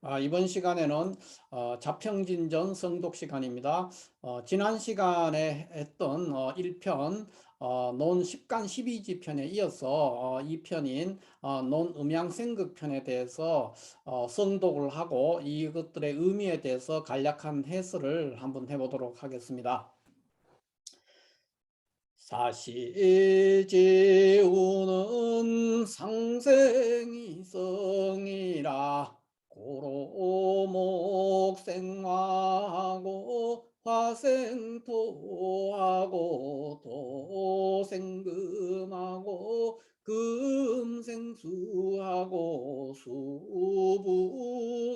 아, 이번 시간에는 어, 자평진전 성독 시간입니다. 어, 지난 시간에 했던 어, 1편 어, 논 10간 12지 편에 이어서 어, 2편인 어, 논 음양생극 편에 대해서 어, 성독을 하고 이것들의 의미에 대해서 간략한 해설을 한번 해보도록 하겠습니다. 사시지우는 상생이성이라 생토하고 도생금하고 금생수하고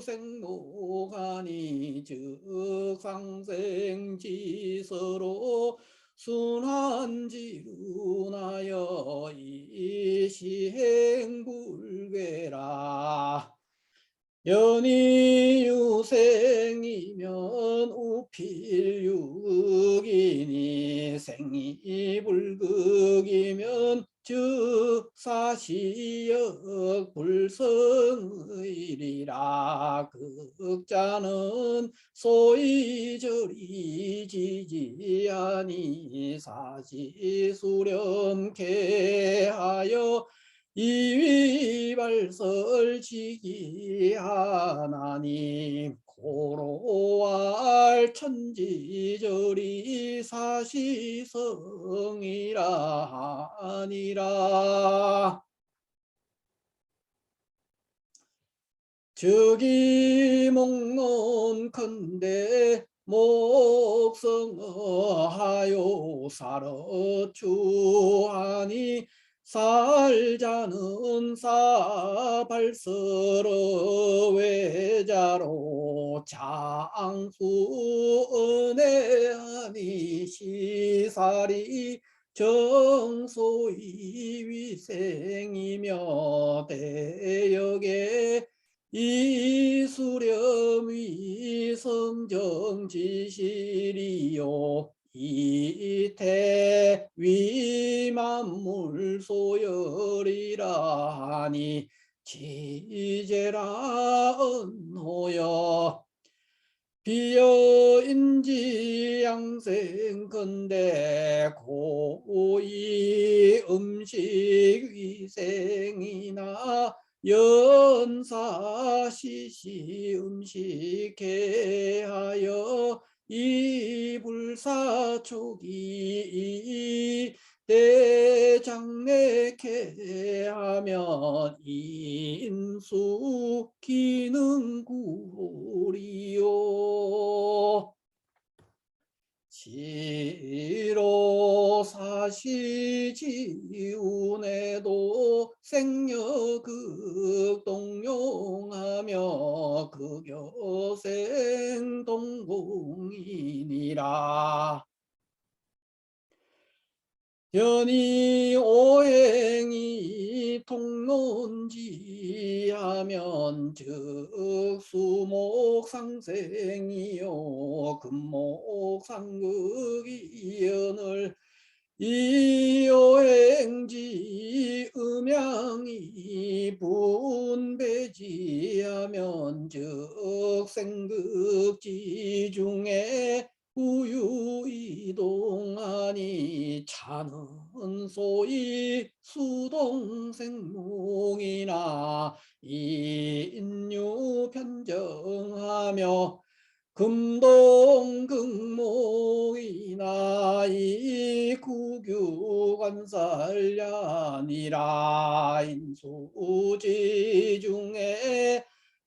수부생노하니 즉 상생지서로 순환지루나여 이시행불괴라 연이유생이면 우필육이니 생이불극이면 즉 사시역 불성의리라. 극자는 소위 저리 지지하니 사시수렴케 하여 이위발설지기 하나님 고로할 천지절이 사시성이라 하니라. 저기 목론컨대 목성하요 사러추하니 살자는 사발서러 외자로 장수 은혜하니 시살이 정소이 위생이며 대역에 이수렴이 성정지실이요 이태 위만물 소열이라 하니 지제라 언호여. 비여인지 양생건대 고이 음식 위생이나 연사시시 음식해 하여 이불사초기 대장내케 하면 인수 기능 구리요 지로 사시지운에도 생여극 동용하며 극여생 동공이니라. 연이 오행이 통론지하면 즉 수목 상생이요. 금목 상극이연을 이오행지 음양이 분배지하면 즉 생극지 중에 우유이동하니 차는 수동생몽이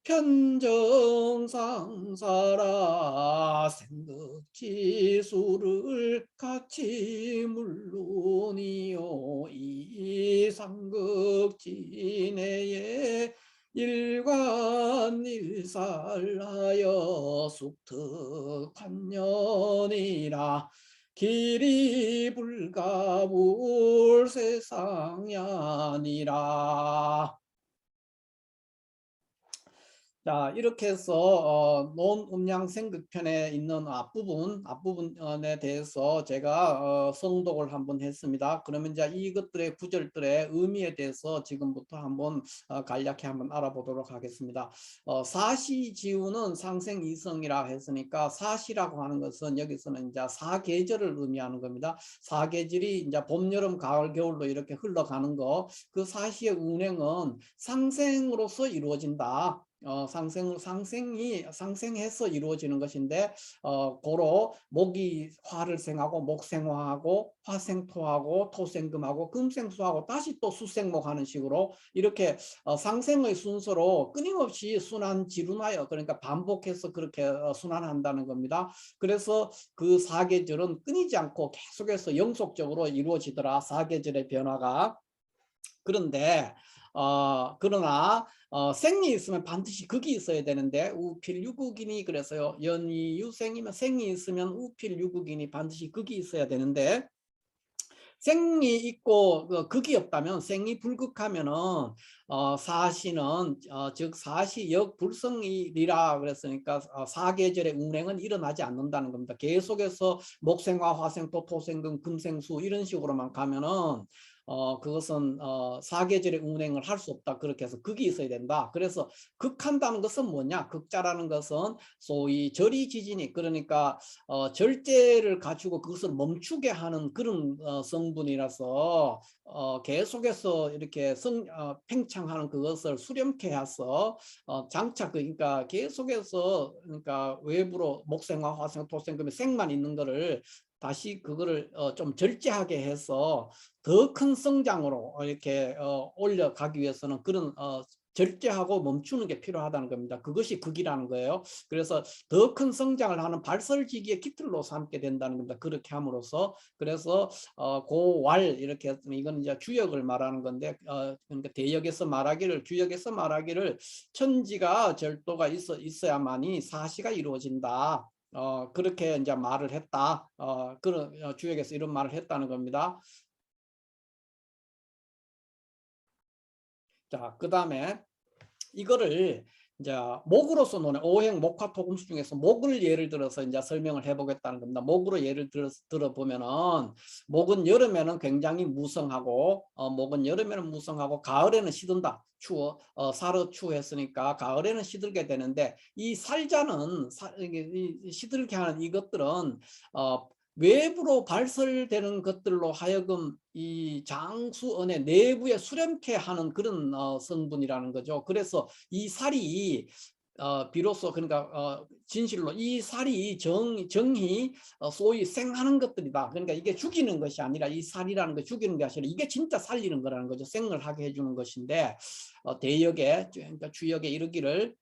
편정상사라 생극지수를 같이 물론이요. 이상극지내에 일관일살하여 숙특한 년이라 길이 불가불 세상이 아니라 자, 이렇게 해서 어, 논 음양 생극편에 있는 앞부분, 앞부분에 대해서 제가 어, 성독을 한번 했습니다. 그러면 이제 이것들의 구절들의 의미에 대해서 지금부터 한번 어, 간략히 한번 알아보도록 하겠습니다. 어, 사시지우는 상생이성이라 했으니까 사시라고 하는 것은 여기서는 이제 사계절을 의미하는 겁니다. 사계절이 이제 봄, 여름, 가을, 겨울로 이렇게 흘러가는 거, 그 사시의 운행은 상생으로서 이루어진다. 어, 상생, 상생이 상생해서 이루어지는 것인데 어, 고로 목이 화를 생하고 목생화하고 화생토하고 토생금하고 금생수하고 다시 또 수생목하는 식으로 이렇게 어, 상생의 순서로 끊임없이 순환 지run하여 그러니까 반복해서 그렇게 어, 순환한다는 겁니다. 그래서 그 사계절은 끊이지 않고 계속해서 영속적으로 이루어지더라 사계절의 변화가 그런데 어, 그러나 어, 생이 있으면 반드시 극이 있어야 되는데 우필유극이니 그래서요 연이 유생이면 생이 있으면 우필유극이니 반드시 극이 있어야 되는데 생이 있고 그 극이 없다면 생이 불극하면은 어, 사시는 어, 즉 사시 역 불성이라 그랬으니까 어, 사계절의 운행은 일어나지 않는다는 겁니다. 계속해서 목생화, 화생토, 토생 금, 금생수 이런 식으로만 가면은 어, 그것은 어, 사계절의 운행을 할 수 없다. 그렇게 해서 극이 있어야 된다. 그래서 극한다는 것은 뭐냐? 극자라는 것은 소위 절이 지진이 그러니까 어, 절제를 갖추고 그것을 멈추게 하는 그런 어, 성분이라서 어, 계속해서 이렇게 성, 어, 팽창하는 그것을 수렴케 해서 어, 장착 그러니까 계속해서 그러니까 외부로 목생화, 화생, 토생금의 생만 있는 거를 다시 그거를 어, 좀 절제하게 해서 더 큰 성장으로 이렇게 어, 올려가기 위해서는 그런 어, 절제하고 멈추는 게 필요하다는 겁니다. 그것이 극이라는 거예요. 그래서 더 큰 성장을 하는 발설지기의 기틀로 삼게 된다는 겁니다. 그렇게 함으로써 그래서 어, 고왈 이렇게 했으면 이건 이제 주역을 말하는 건데 어, 그러니까 대역에서 말하기를 주역에서 말하기를 천지가 절도가 있어 있어야만이 사시가 이루어진다. 어, 그렇게 이제 말을 했다. 어, 그런 어, 주역에서 이런 말을 했다는 겁니다. 자, 그 다음에 이거를 이제 목으로서 노는 오행 목화 토금수 중에서 목을 예를 들어서 이제 설명을 해보겠다는 겁니다. 목으로 예를 들어 들어보면은 목은 여름에는 굉장히 무성하고 어, 목은 여름에는 무성하고 가을에는 시든다. 추워 어, 살어 추했으니까 가을에는 시들게 되는데 이 살자는 사, 이, 시들게 하는 이것들은 어, 외부로 발설되는 것들로 하여금 이 장수언의 내부에 수렴케 하는 그런 어, 성분이라는 거죠. 그래서 이 살이 어, 비로소 그러니까 어, 진실로 이 살이 정, 정이 어, 소위 생하는 것들이다. 그러니까 이게 죽이는 것이 아니라 이 살이라는 거 죽이는 게 아니라 이게 진짜 살리는 거라는 거죠. 생을 하게 해주는 것인데 어, 대역에 그러니까 주역에 이르기를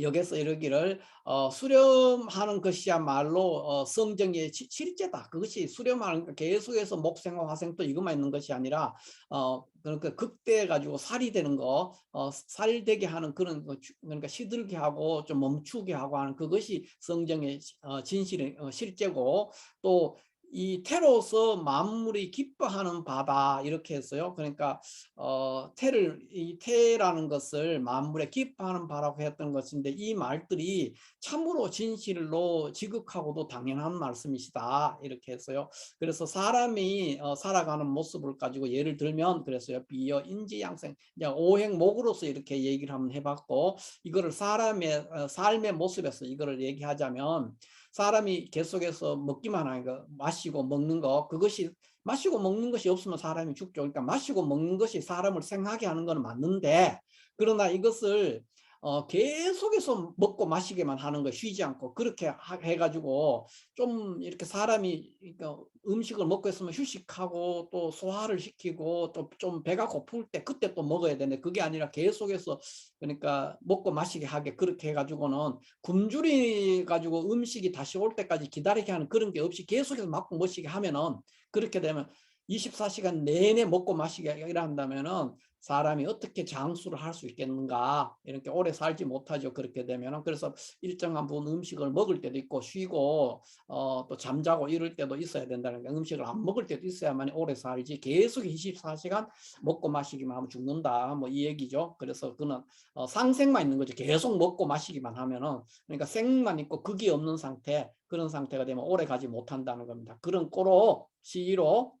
여기서 이르기를 어, 수렴하는 것이야말로 어, 성정의 지, 실제다. 그것이 수렴하는 계속해서 목생과 화생도 이것만 있는 것이 아니라 어, 그러니까 극대해 가지고 살이 되는 거, 어, 살되게 하는 그런 거, 그러니까 시들게 하고 좀 멈추게 하고 하는 그것이 성정의 어, 진실의 어, 실제고 또 이 태로서 만물이 기뻐하는 바다 이렇게 했어요. 그러니까 어, 태를 이 태라는 것을 만물에 기뻐하는 바라고 했던 것인데 이 말들이 참으로 진실로 지극하고도 당연한 말씀이시다 이렇게 했어요. 그래서 사람이 어, 살아가는 모습을 가지고 예를 들면 그래서요 비어 인지 양생 오행목으로서 이렇게 얘기를 한번 해봤고 이거를 사람의 어, 삶의 모습에서 이거를 얘기하자면 사람이 계속해서 먹기만 거 마시고 먹는 거 그것이 마시고 먹는 것이 없으면 사람이 죽죠. 그러니까 마시고 먹는 것이 사람을 생하게 하는 건 맞는데 그러나 이것을 어, 계속해서 먹고 마시게만 하는 거 쉬지 않고. 그렇게 해가지고 좀 이렇게 사람이 그러니까 음식을 먹고 있으면 휴식하고 또 소화를 시키고 또 좀 배가 고플 때 그때 또 먹어야 되는데 그게 아니라 계속해서 그러니까 먹고 마시게 하게 그렇게 해가지고는 굶주리 가지고 음식이 다시 올 때까지 기다리게 하는 그런 게 없이 계속해서 먹고 마시게 하면은 그렇게 되면 24시간 내내 먹고 마시게 일한다면은 사람이 어떻게 장수를 할 수 있겠는가? 이렇게 오래 살지 못하죠 그렇게 되면은. 그래서 일정한 부분 음식을 먹을 때도 있고 쉬고 어, 또 잠자고 이럴 때도 있어야 된다는 게 음식을 안 먹을 때도 있어야만 오래 살지 계속 24시간 먹고 마시기만 하면 죽는다. 뭐 이 얘기죠. 그래서 그는 어, 상생만 있는 거죠. 계속 먹고 마시기만 하면은. 그러니까 생만 있고 극이 없는 상태 그런 상태가 되면 오래 가지 못한다는 겁니다. 그런 꼬로 시로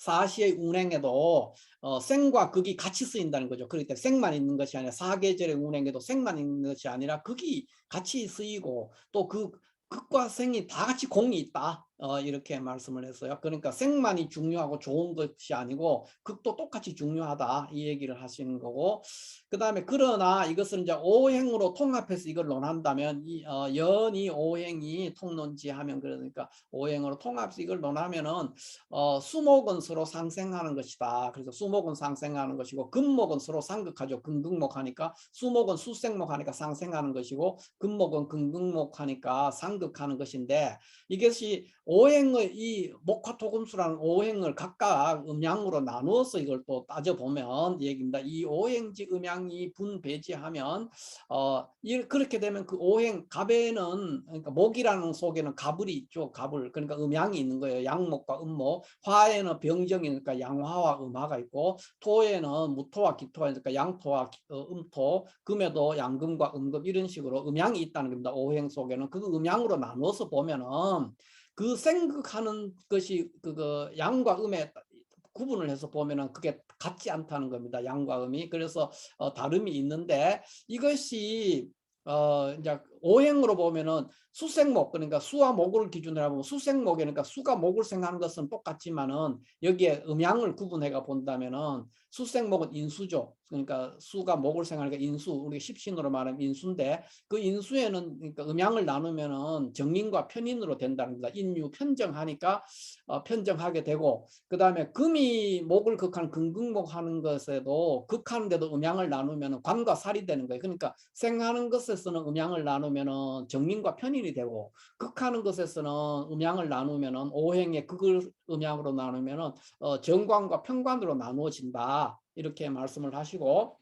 사시의 운행에도 어, 생과 극이 같이 쓰인다는 거죠. 그렇기 때문에 생만 있는 것이 아니라 사계절의 운행에도 생만 있는 것이 아니라 극이 같이 쓰이고 또 그 극과 생이 다 같이 공이 있다. 어, 이렇게 말씀을 했어요. 그러니까 생만이 중요하고 좋은 것이 아니고 극도 똑같이 중요하다 이 얘기를 하시는 거고 그 다음에 그러나 이것은 이제 오행으로 통합해서 이걸 논한다면 이 어, 연이 오행이 통론지 하면 그러니까 오행으로 통합해서 이걸 논하면은 어, 수목은 서로 상생하는 것이다. 그래서 수목은 상생하는 것이고 금목은 서로 상극하죠. 금극목 하니까 수목은 수생목 하니까 상생하는 것이고 금목은 금극목 하니까 상극하는 것인데 이것이 오행의 이 목화토금수라는 오행을 각각 음양으로 나누어서 이걸 또 따져보면 얘기입니다. 이 오행지 음양이 분배지하면 어 이, 그렇게 되면 그 오행 갑에는 그러니까 목이라는 속에는 가불이 있죠. 가불 그러니까 음양이 있는 거예요. 양목과 음목 화에는 병정이니까 양화와 음화가 있고 토에는 무토와 기토가 있으니까 양토와 기, 어, 음토 금에도 양금과 음금 이런 식으로 음양이 있다는 겁니다. 오행 속에는 그 음양으로 나누어서 보면은 그 생각하는 것이 그거 양과 음에 구분을 해서 보면은 그게 같지 않다는 겁니다. 양과 음이 그래서 어, 다름이 있는데 이것이 어 이제 오행으로 보면은 수생목 그러니까 수와 목을 기준으로 하면 수생목이 그러니까 수가 목을 생하는 것은 똑같지만은 여기에 음양을 구분해가 본다면은 수생목은 인수죠. 그러니까 수가 목을 생하니까 인수 우리 십신으로 말하면 인수인데 그 인수에는 그러니까 음양을 나누면은 정인과 편인으로 된다는 겁니다. 인유 편정하니까 어, 편정하게 되고 그 다음에 금이 목을 극한 금극목 하는 것에도 극하는데도 음양을 나누면 관과 살이 되는 거예요. 그러니까 생하는 것에서는 음양을 나누 면은 정민과 편인이 되고 극하는 것에서는 음양을 나누면은 오행의 극을 음양으로 나누면은 어, 정관과 편관으로 나누어진다. 이렇게 말씀을 하시고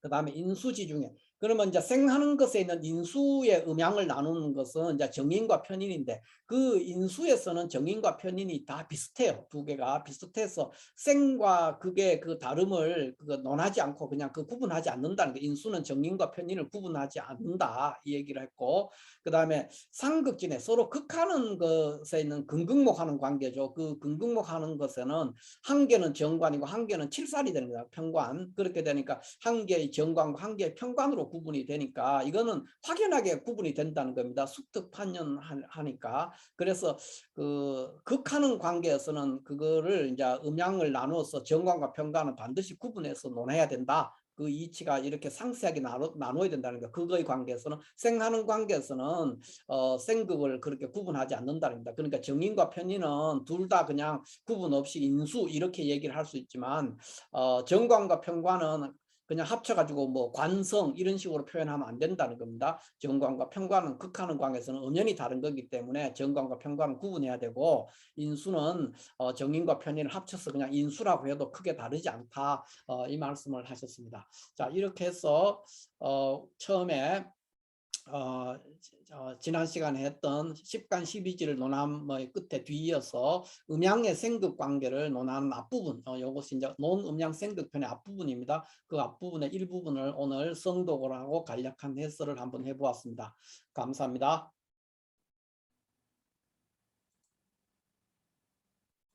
그 다음에 인수지 중에 그러면 이제 생하는 것에 있는 인수의 음양을 나누는 것은 이제 정인과 편인인데 그 인수에서는 정인과 편인이 다 비슷해요. 두 개가 비슷해서 생과 그게 그 다름을 그 논하지 않고 그냥 그 구분하지 않는다는 게 인수는 정인과 편인을 구분하지 않는다 이 얘기를 했고 그 다음에 상극진에 서로 극하는 것에 있는 근극목하는 관계죠. 그 근극목하는 것에는 한 개는 정관이고 한 개는 칠살이 됩니다. 편관 그렇게 되니까 한 개의 정관과 한 개의 편관으로 구분이 되니까 이거는 확연하게 구분이 된다는 겁니다. 숙특 판연하니까 그래서 그 극하는 관계에서는 그거를 이제 음양을 나누어서 정관과 편관은 반드시 구분해서 논해야 된다. 그 이치가 이렇게 상세하게 나눠, 나눠야 된다는 거 그거의 관계에서는 생하는 관계에서는 어, 생극을 그렇게 구분하지 않는다는 겁니다. 그러니까 정인과 편인은 둘 다 그냥 구분 없이 인수 이렇게 얘기를 할 수 있지만 어, 정관과 편관은 그냥 합쳐가지고 뭐 관성 이런 식으로 표현하면 안 된다는 겁니다. 정관과 편관은 극하는 관계에서는 엄연히 다른 거기 때문에 정관과 편관은 구분해야 되고 인수는 어, 정인과 편인을 합쳐서 그냥 인수라고 해도 크게 다르지 않다 어, 이 말씀을 하셨습니다. 자 이렇게 해서 어, 처음에 어, 어, 지난 시간에 했던 10간 12지를 논함의 끝에 뒤이어서 음양의 생극 관계를 논하는 앞부분 어, 이것이 이제 논음양 생극편의 앞부분입니다. 그 앞부분의 일부분을 오늘 성독을 하고 간략한 해설을 한번 해보았습니다. 감사합니다.